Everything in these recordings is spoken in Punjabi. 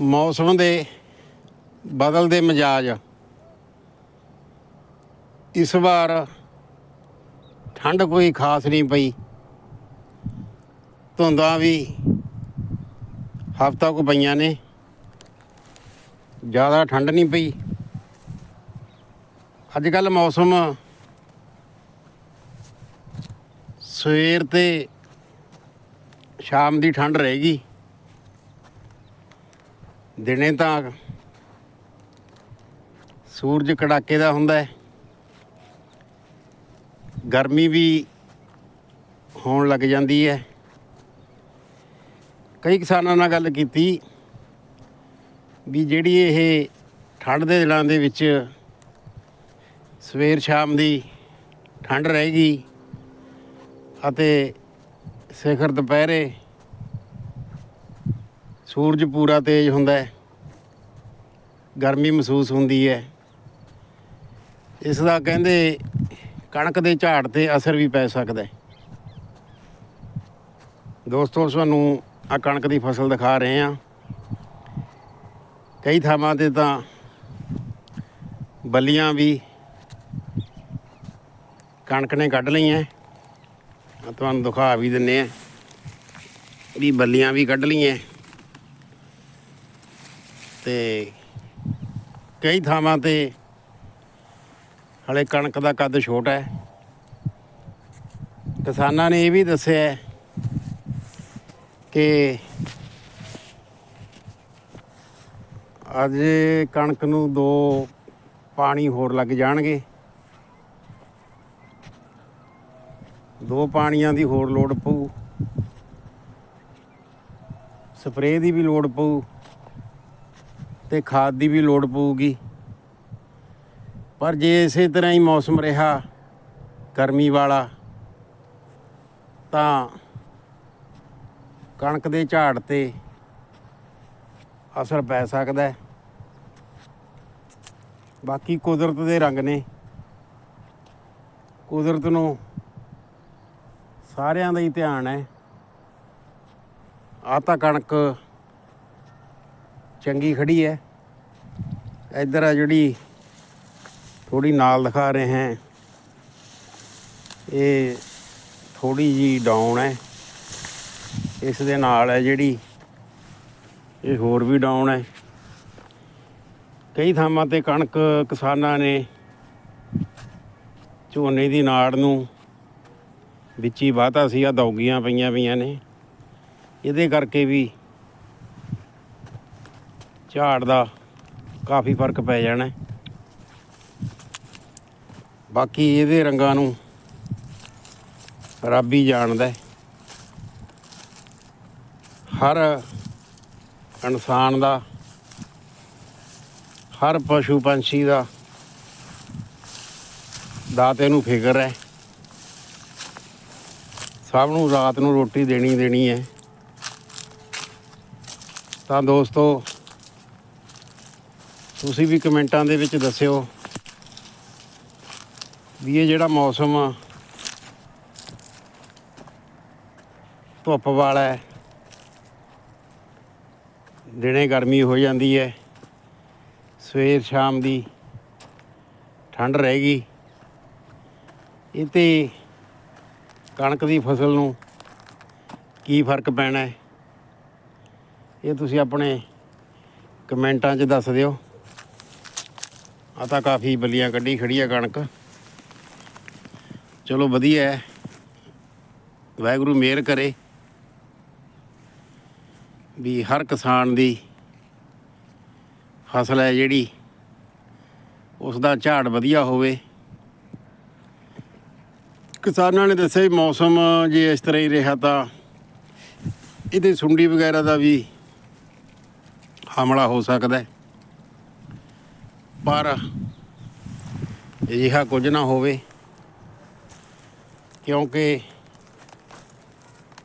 ਮੌਸਮ ਦੇ ਬਦਲਦੇ ਮਿਜਾਜ। ਇਸ ਵਾਰ ਠੰਡ ਕੋਈ ਖਾਸ ਨਹੀਂ ਪਈ। ਧੁੰਦਾਂ ਵੀ ਹਫ਼ਤਾ ਕੁ ਪਈਆਂ ਨੇ। ਜ਼ਿਆਦਾ ਠੰਡ ਨਹੀਂ ਪਈ। ਅੱਜ ਕੱਲ ਮੌਸਮ ਸਵੇਰ ਤੇ ਸ਼ਾਮ ਦੀ ਠੰਡ ਰਹੇਗੀ ਦਿਨੇ ਤਾਂ ਸੂਰਜ ਕੜਾਕੇ ਦਾ ਹੁੰਦਾ ਹੈ। ਗਰਮੀ ਵੀ ਹੋਣ ਲੱਗ ਜਾਂਦੀ ਹੈ। ਕਈ ਕਿਸਾਨਾਂ ਨਾਲ ਗੱਲ ਕੀਤੀ ਵੀ ਜਿਹੜੀ ਇਹ ਠੰਡ ਦੇ ਦਿਨਾਂ ਦੇ ਵਿੱਚ ਸਵੇਰ ਸ਼ਾਮ ਦੀ ਠੰਡ ਰਹੇਗੀ ਅਤੇ ਸਿਖਰ ਦੁਪਹਿਰੇ ਸੂਰਜ ਪੂਰਾ ਤੇਜ਼ ਹੁੰਦਾ ਹੈ। ਗਰਮੀ ਮਹਿਸੂਸ ਹੁੰਦੀ ਹੈ। ਇਸ ਦਾ ਕਹਿੰਦੇ ਕਣਕ ਦੇ ਝਾੜ ਤੇ ਅਸਰ ਵੀ ਪੈ ਸਕਦਾ ਹੈ। ਦੋਸਤੋ ਤੁਹਾਨੂੰ ਆ ਕਣਕ ਦੀ ਫਸਲ ਦਿਖਾ ਰਹੇ ਹਾਂ। ਕਈ ਥਾਵਾਂ ਤੇ ਤਾਂ ਬੱਲੀਆਂ ਵੀ ਕਣਕ ਨੇ ਕੱਢ ਲਈਆਂ ਤੁਹਾਨੂੰ ਦਿਖਾ ਵੀ ਦਿੰਨੇ ਆ ਵੀ ਬੱਲੀਆਂ ਵੀ ਕੱਢ ਲਈਆਂ ਤੇ ਕਈ ਥਾਵਾਂ ਤੇ ਹਲੇ ਕਣਕ ਦਾ ਕੱਦ ਛੋਟਾ ਹੈ। ਕਿਸਾਨਾਂ ਨੇ ਇਹ ਵੀ ਦੱਸਿਆ ਕਿ ਅੱਜ ਕਣਕ ਨੂੰ ਦੋ ਪਾਣੀ ਹੋਰ ਲੱਗ ਜਾਣਗੇ। ਦੋ ਪਾਣੀਆਂ ਦੀ ਹੋਰ ਲੋੜ ਪਊ। ਸਪਰੇਅ ਦੀ ਵੀ ਲੋੜ ਪਊ। ਤੇ ਖਾਦ ਦੀ ਵੀ ਲੋੜ ਪਊਗੀ। ਪਰ ਜੇ ਇਸੇ ਤਰ੍ਹਾਂ ਹੀ ਮੌਸਮ ਰਿਹਾ, ਗਰਮੀ ਵਾਲਾ, ਤਾਂ ਕਣਕ ਦੇ ਝਾੜ ਤੇ ਅਸਰ ਪੈ ਸਕਦਾ ਹੈ। ਬਾਕੀ ਕੁਦਰਤ ਦੇ ਰੰਗ ਨੇ। ਕੁਦਰਤ ਨੂੰ ਸਾਰਿਆਂ ਦਾ ਹੀ ਧਿਆਨ ਹੈ। ਆ ਤਾਂ ਕਣਕ ਚੰਗੀ ਖੜੀ ਹੈ। ਇੱਧਰ ਆ ਜਿਹੜੀ ਥੋੜੀ ਨਾਲ ਦਿਖਾ ਰਹੇ ਹਾਂ। ਇਹ ਥੋੜੀ ਜੀ ਡਾਊਨ ਹੈ। ਇਸ ਦੇ ਨਾਲ ਹੈ ਜਿਹੜੀ ਇਹ ਹੋਰ ਵੀ ਡਾਊਨ ਹੈ। ਕਈ ਥਾਵਾਂ ਤੇ ਕਣਕ ਕਿਸਾਨਾਂ ਨੇ ਝੋਨੇ ਦੀ ਨਾੜ ਨੂੰ ਵਿੱਚ ਹੀ ਵਾਹਤਾ ਸੀ ਆ ਦੌਗੀਆਂ ਪਈਆਂ ਪਈਆਂ ਨੇ। ਇਹਦੇ ਕਰਕੇ ਵੀ ਝਾੜ ਦਾ ਕਾਫੀ ਫ਼ਰਕ ਪੈ ਜਾਣਾ ਬਾਕੀ ਇਹਦੇ ਰੰਗਾਂ ਨੂੰ ਰੱਬ ਹੀ ਜਾਣਦਾ ਹਰ ਇਨਸਾਨ ਦਾ, ਹਰ ਪਸ਼ੂ ਪੰਛੀ ਦਾ ਦਾਤੇ ਨੂੰ ਫਿਕਰ ਹੈ। ਸਭ ਨੂੰ ਰਾਤ ਨੂੰ ਰੋਟੀ ਦੇਣੀ ਦੇਣੀ ਹੈ। ਤਾਂ ਦੋਸਤੋ ਤੁਸੀਂ ਵੀ ਕਮੈਂਟਾਂ ਦੇ ਵਿੱਚ ਦੱਸਿਓ ਵੀ ਇਹ ਜਿਹੜਾ ਮੌਸਮ ਆ, ਧੁੱਪ ਵਾਲਾ ਹੈ। ਦਿਨੇ ਗਰਮੀ ਹੋ ਜਾਂਦੀ ਹੈ। ਸਵੇਰ ਸ਼ਾਮ ਦੀ ਠੰਡ ਰਹੇਗੀ ਇਹ ਤੇ ਕਣਕ ਦੀ ਫਸਲ ਨੂੰ ਕੀ ਫ਼ਰਕ ਪੈਣਾ ਹੈ? ਇਹ ਤੁਸੀਂ ਆਪਣੇ ਕਮੈਂਟਾਂ 'ਚ ਦੱਸ ਦਿਓ। ਆ ਤਾਂ ਕਾਫੀ ਬੱਲੀਆਂ ਕੱਢੀ ਖੜੀ ਆ ਕਣਕ। ਚਲੋ ਵਧੀਆ ਹੈ। ਵਾਹਿਗੁਰੂ ਮਿਹਰ ਕਰੇ। ਵੀ ਹਰ ਕਿਸਾਨ ਦੀ ਫਸਲ ਹੈ ਜਿਹੜੀ, ਉਸ ਦਾ ਝਾੜ ਵਧੀਆ ਹੋਵੇ। ਕਿਸਾਨਾਂ ਨੇ ਦੱਸਿਆ ਮੌਸਮ ਜੇ ਇਸ ਤਰ੍ਹਾਂ ਹੀ ਰਿਹਾ ਤਾਂ ਇਹਦੇ ਸੁੰਡੀ ਵਗੈਰਾ ਦਾ ਵੀ ਹਮਲਾ ਹੋ ਸਕਦਾ ਹੈ। ਪਰ ਅਜਿਹਾ ਕੁਝ ਨਾ ਹੋਵੇ, ਕਿਉਂਕਿ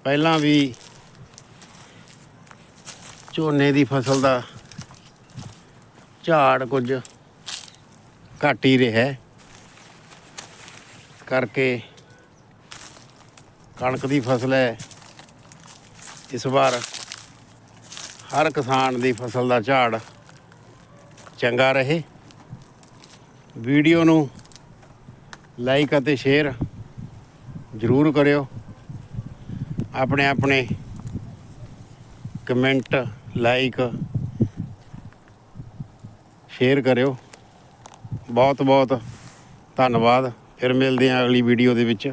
ਪਹਿਲਾਂ ਵੀ ਝੋਨੇ ਦੀ ਫਸਲ ਦਾ ਝਾੜ ਕੁਝ ਘੱਟ ਹੀ ਰਿਹਾ ਹੈ। ਕਰਕੇ ਕਣਕ ਦੀ ਫਸਲ ਹੈ ਇਸ ਵਾਰ ਹਰ ਕਿਸਾਨ ਦੀ ਫਸਲ ਦਾ ਝਾੜ ਚੰਗਾ ਰਹੇ ਵੀਡੀਓ ਨੂੰ ਲਾਈਕ ਅਤੇ ਸ਼ੇਅਰ ਜ਼ਰੂਰ ਕਰਿਓ। ਆਪਣੇ ਆਪਣੇ ਕਮੈਂਟ, ਲਾਈਕ, ਸ਼ੇਅਰ ਕਰਿਓ। ਬਹੁਤ ਬਹੁਤ ਧੰਨਵਾਦ। ਫਿਰ ਮਿਲਦੇ ਹਾਂ ਅਗਲੀ ਵੀਡੀਓ ਦੇ ਵਿੱਚ।